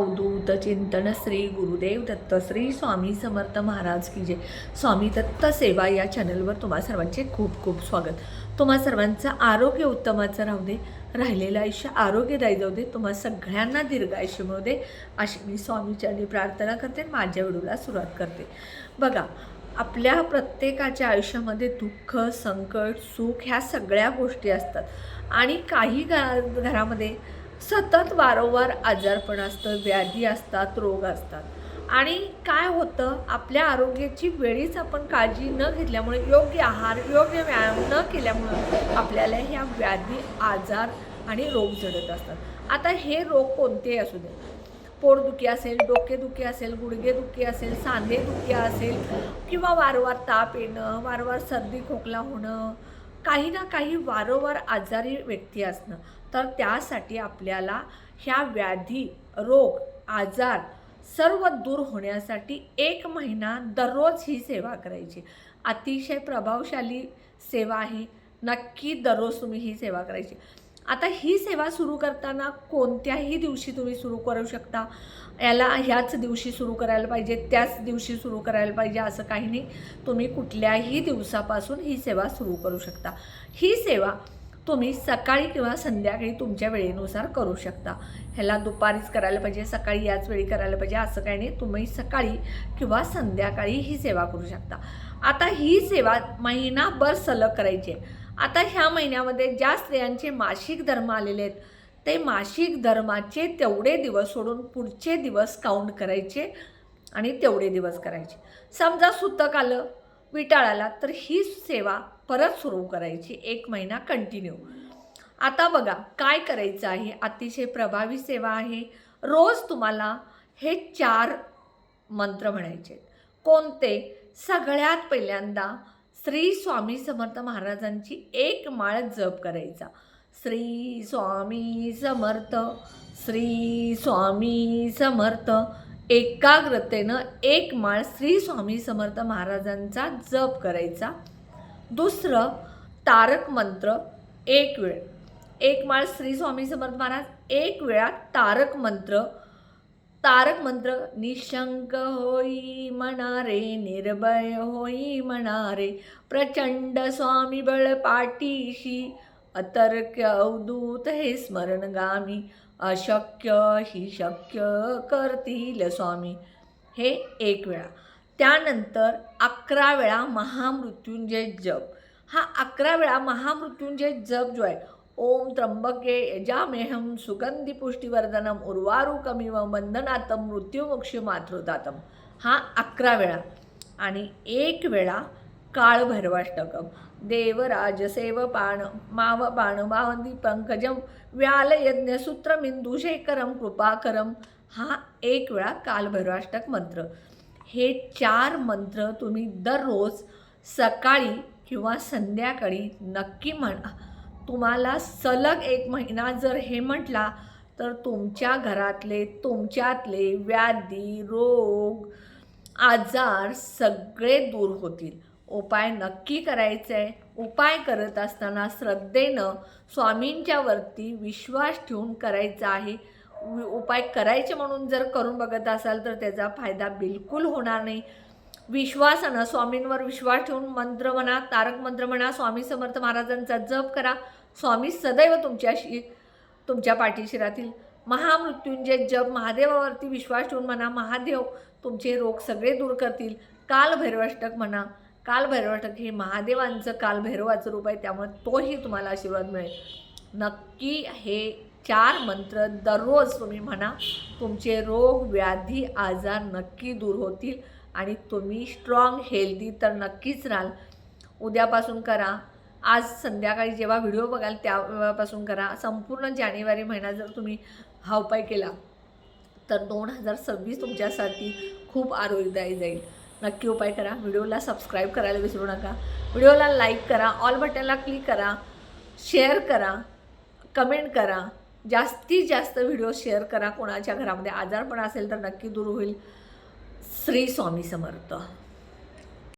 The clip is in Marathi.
अवधूत चिंतन श्री गुरुदेव दत्त श्री स्वामी समर्थ महाराज की जय. स्वामी दत्त सेवा या चॅनलवर तुम्हा सर्वांचे खूप खूप स्वागत. तुम्हा सर्वांचं आरोग्य उत्तमाचं राहू दे राहिलेलं आयुष्य आरोग्यदायी जाऊ दे तुम्हा सगळ्यांना दीर्घ आयुष्य मिळू दे अशी मी स्वामीच्यानी प्रार्थना करते आणि माझ्या व्हिडिओला सुरुवात करते. बघा आपल्या प्रत्येकाच्या आयुष्यामध्ये दुःख संकट सुख ह्या सगळ्या गोष्टी असतात. आणि काही घरामध्ये घरामध्ये सतत वारंवार आजारपण असतं व्याधी असतात रोग असतात. आणि काय होतं? आपल्या आरोग्याची वेळीच आपण काळजी न घेतल्यामुळे योग्य आहार योग्य व्यायाम न केल्यामुळं आपल्याला ह्या व्याधी आजार आणि रोग जडत असतात. आता हे रोग कोणतेही असू दे. पोटदुखी असेल डोकेदुखी असेल गुडघेदुखी असेल सांधेदुखी असेल किंवा वारंवार ताप येणं वारंवार सर्दी खोकला होणं काही ना काही वारंवार आजारी व्यक्ती असणं. तर त्यासाठी आपल्याला ह्या व्याधी रोग आजार सर्व दूर होण्यासाठी एक महिना दररोज ही सेवा करायची. अतिशय प्रभावशाली सेवा आहे. नक्की दररोज तुम्ही ही सेवा करायची. आता ही सेवा सुरू करताना कोणत्याही दिवशी तुम्ही सुरू करू शकता. याला ह्याच दिवशी सुरू करायला पाहिजे त्याच दिवशी सुरू करायला पाहिजे असं काही नाही. तुम्ही कुठल्याही दिवसापासून ही सेवा सुरू करू शकता. ही सेवा तुम्ही सकाळी किंवा संध्याकाळी तुमच्या वेळेनुसार करू शकता. ह्याला दुपारीच करायला पाहिजे सकाळी याच वेळी करायला पाहिजे असं काही नाही. तुम्ही सकाळी किंवा संध्याकाळी ही सेवा करू शकता. आता ही सेवा महिनाभर सलग करायची आहे. आता ह्या महिन्यामध्ये ज्या स्त्रियांचे मासिक धर्म आलेले आहेत ते मासिक धर्माचे तेवढे दिवस सोडून पुढचे दिवस काउंट करायचे आणि तेवढे दिवस करायचे. समजा सुतक आलं विटाळाला तर ही सेवा परत सुरू करायची एक महिना कंटिन्यू आता बघा काय करायचं आहे? अतिशय प्रभावी सेवा आहे. रोज तुम्हाला हे चार मंत्र म्हणायचे कोणते? सगळ्यात पहिल्यांदा श्री स्वामी समर्थ महाराजांची एक माळ जप करायचा. श्री स्वामी समर्थ श्री स्वामी समर्थ एकाग्रतेनं एक माळ श्री स्वामी समर्थ महाराजांचा जप करायचा. दुसरं तारक मंत्र एक वेळ. एक माळ श्री स्वामी समर्थ महाराज एक वेळा तारक मंत्र तारक मंत्र निशंक होई म्हणारे निर्भय होई म्हणारे प्रचंड स्वामी बळ पाठीशी अतर्क अवधूत हे स्मरणगामी अशक्य ही शक्य करतील स्वामी. हे एक वेळा. त्यानंतर अकरा वेळा महामृत्युंजय जप. हा अकरा वेळा महामृत्युंजय जप जो आहे ओम त्र्यंबके यजामेहम सुगंधी पुष्टीवर्धनम उर्वारुकमिव वंदनातम मृत्युमुक्षी मातृदातम हा अकरा वेळा. आणि एक वेळा काळभैरवाष्टकम. देवराजसेवपाण मावपाण मावंदी पंकजम व्यालयज्ञ सूत्रमिंदुशेखरम कृपाकरम हा एक वेळा कालभैरवाष्टक मंत्र. हे चार मंत्र तुम्ही दररोज सकाळी किंवा संध्याकाळी नक्की म्हणा. तुम्हाला सलग एक महिना जर हे म्हटला तर तुमच्या घरातले तुमच्यातले व्याधी रोग आजार सगळे दूर होतील. उपाय नक्की करायचे आहे उपाय करत असताना श्रद्धेनं स्वामींच्यावरती विश्वास ठेवून करायचा आहे. उपाय करायचे म्हणून जर करून बघत असाल तर त्याचा फायदा बिलकुल होणार नाही. विश्वासानं स्वामींवर विश्वास ठेवून मंत्र म्हणा तारक मंत्र म्हणा स्वामी समर्थ महाराजांचा जप करा. स्वामी सदैव तुमच्याशी तुमच्या पाठीशी राहतील. महामृत्युंजय जप महादेवावरती विश्वास ठेवून म्हणा महादेव तुमचे रोग सगळे दूर करतील. कालभैरवाष्टक म्हणा कालभैरवाष्टक हे महादेवांचं कालभैरवाचं रूप आहे त्यामुळे तोही तुम्हाला आशीर्वाद मिळेल. नक्की हे चार मंत्र दररोज तुम्ही म्हणा तुमचे रोग व्याधी आजार नक्की दूर होतील. आणि तुम्ही स्ट्रॉंग हेल्दी तर नक्कीच राहाल. उद्यापासून करा. आज संध्याकाळी जेव्हा व्हिडिओ बघाल त्यापासून करा. संपूर्ण जानेवारी महिना जर तुम्ही हा उपाय केला तर दोन हजार सव्वीस तुमच्यासाठी खूप आरोग्यदायी जाईल. नक्की उपाय करा. व्हिडिओला सबस्क्राईब करायला विसरू नका. व्हिडिओला लाईक करा. ऑल बटनला क्लिक करा. शेअर करा. कमेंट करा. जास्तीत जास्त व्हिडिओ शेअर करा. कोणाच्या घरामध्ये आजारपण असेल तर नक्की दूर होईल. श्री स्वामी समर्थ.